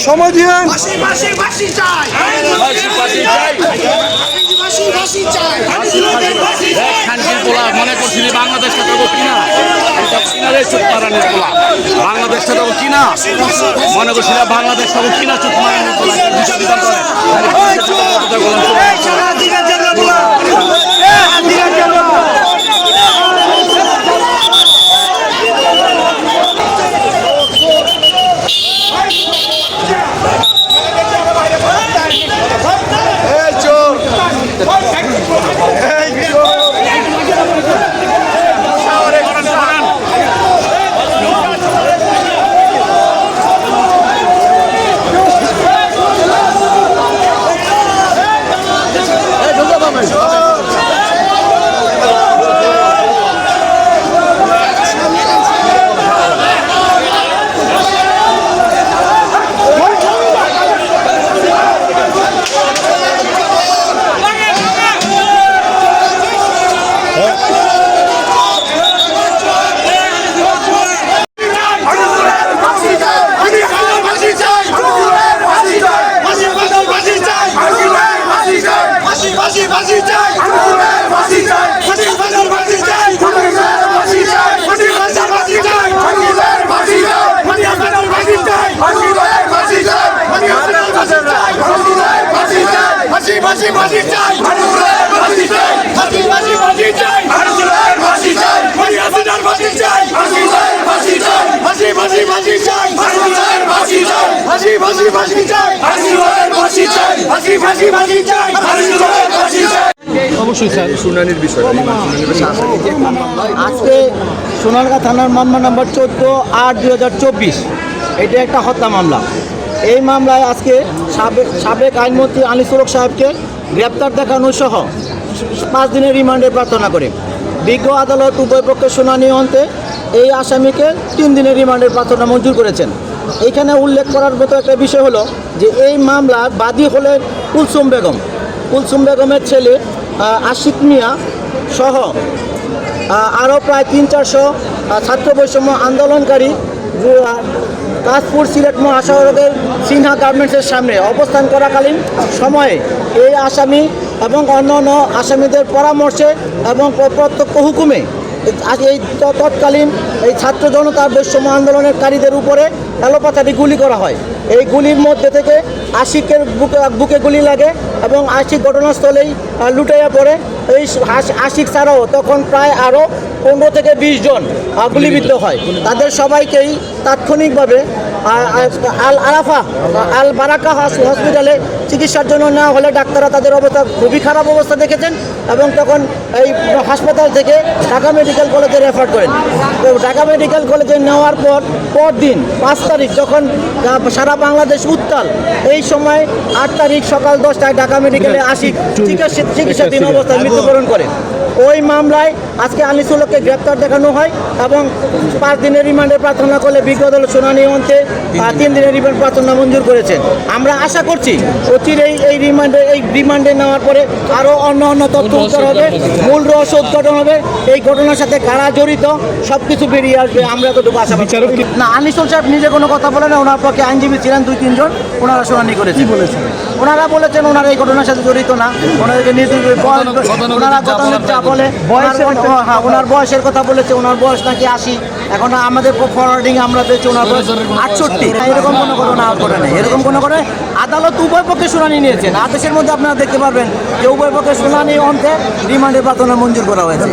সময় পোলা মনে করছিলি বাংলাদেশটা দেবো কিনা এটা কিনা রে চুপ মারানোর পোলা বাংলাদেশটা দেবো কিনা মনে করছিল বাংলাদেশ দেবো কিনা চুপ পোলা একটা বিষয় বিধান করে এই চোর এই চোর ফাঁসি চাই ফাঁসি চাই ফাঁসি চাই ফাঁসি ফাঁসি চাই ফাঁসি চাই ফাঁসি ফাঁসি ফাঁসি চাই ফাঁসি চাই ফাঁসি ফাঁসি ফাঁসি চাই ফাঁসি চাই ফাঁসি ফাঁসি ফাঁসি চাই ফাঁসি চাই ফাঁসি ফাঁসি ফাঁসি চাই ফাঁসি ফাঁসি চাই ফাঁসি ফাঁসি ফাঁসি ফাঁসি চাই ফাঁসি চাই ফাঁসি ফাঁসি ফাঁসি চাই ফাঁসি চাই ফাঁসি চাই ফাঁসি ফাঁসি ফাঁসি চাই ফাঁসি ফাঁসি চাই ফাঁসি চাই ফাঁসি ফাঁসি ফাঁসি চাই। ফাঁসি চাই। ফাঁসি ফাঁসি ফাঁসি চাই। ফাঁসি চাই। শুনানির বিষয় শুনানির বিষয় আজকে সোনারগাঁ থানার মামলা নাম্বার চোদ্দ আট দুই হাজার চব্বিশ। এটা একটা হত্যা মামলা। এই মামলায় আজকে সাবেক সাবেক আইনমন্ত্রী আনিসুর হক সাহেবকে গ্রেপ্তার দেখানো সহ পাঁচ দিনের রিমান্ডে প্রার্থনা করে। বিজ্ঞ আদালত উভয় পক্ষের শুনানি অন্তে এই আসামিকে তিন দিনের রিমান্ডের প্রার্থনা মঞ্জুর করেছেন। এখানে উল্লেখ করার মতো একটা বিষয় হলো যে এই মামলার বাদী হলেন কুলসুম বেগম। কুলসুম বেগমের ছেলে আশিক মিয়া সহ আরও প্রায় তিন চারশো ছাত্র বৈষম্য আন্দোলনকারী কাশপুর সিলেট মহাসড়কের সিনহা গার্মেন্টসের সামনে অবস্থান করাকালীন সময়ে এই আসামি এবং অন্য অন্য আসামিদের পরামর্শে এবং প্র- প্রত্যক্ষ হুকুমে এই তৎকালীন এই ছাত্র জনতার বৈষম্য আন্দোলনকারীদের উপরে অ্যালোপাথারি গুলি করা হয়। এই গুলির মধ্যে থেকে আশিকের বুকে বুকে গুলি লাগে এবং আশিক ঘটনাস্থলেই লুটাইয়া পড়ে। এই আশ- আশিক ছাড়াও তখন প্রায় আরও পনেরো থেকে বিশ জন গুলিবিদ্ধ হয়। তাদের সবাইকেই তাৎক্ষণিকভাবে আল আরাফা আল বারাকা হসপিটালে চিকিৎসার জন্য নেওয়া হলে ডাক্তাররা তাদের অবস্থা খুবই খারাপ অবস্থা দেখেছেন এবং তখন এই হাসপাতাল থেকে ঢাকা মেডিকেল কলেজে রেফার করেন। তো ঢাকা মেডিকেল কলেজে নেওয়ার পর পরদিন পাঁচ তারিখ যখন সারা বাংলাদেশ উত্তাল এই সময় আট তারিখ সকাল দশটায় ঢাকা মেডিকেলে আসি চিকিৎসা চিকিৎসাধীন অবস্থায় মৃত্যুবরণ করেন। ওই মামলায় আজকে আনিসুলকে গ্রেপ্তার দেখানো হয় এবং পাঁচ দিনের রিমান্ডের প্রার্থনা করলে বিজ্ঞ দল শুনানি অন্তে তিন দিনের রিমান্ড প্রার্থনা মঞ্জুর করেছেন। আমরা আশা করছি অচিরেই এই রিমান্ডে এই রিমান্ডে নেওয়ার পরে আরও অন্য অন্য তথ্য উত্তর হবে মূল রহস্য উদ্ঘাটন হবে। এই ঘটনার সাথে কারা জড়িত সব কিছু বেরিয়ে আসবে। আমরা তো আশা করছি। না আনিসুল সাহেব নিজে কোনো কথা বলে না ওনার পক্ষে আইনজীবী ছিলেন দুই তিনজন ওনারা শুনানি করেছেন। বলেছেন? ওনারা বলেছেন ওনারা এই ঘটনার সাথে জড়িত না। ওনাদেরকে ওনারা গতানুগতিক যা বলে। হ্যাঁ ওনার বয়সের কথা বলেছে ওনার বয়স নাকি আশি। এখন আমাদের ফরওয়ার্ডিং আমরা পেয়েছি ওনার বয়স আটষট্টি। এরকম কোনো ঘটনা ঘটে নাই। এরকম কোনো করে আদালত উভয় পক্ষে শুনানি নিয়েছেন। আদেশের মধ্যে আপনারা দেখতে পারবেন যে উভয় পক্ষে শুনানি অন্তে রিমান্ডের প্রার্থনা মঞ্জুর করা হয়েছে।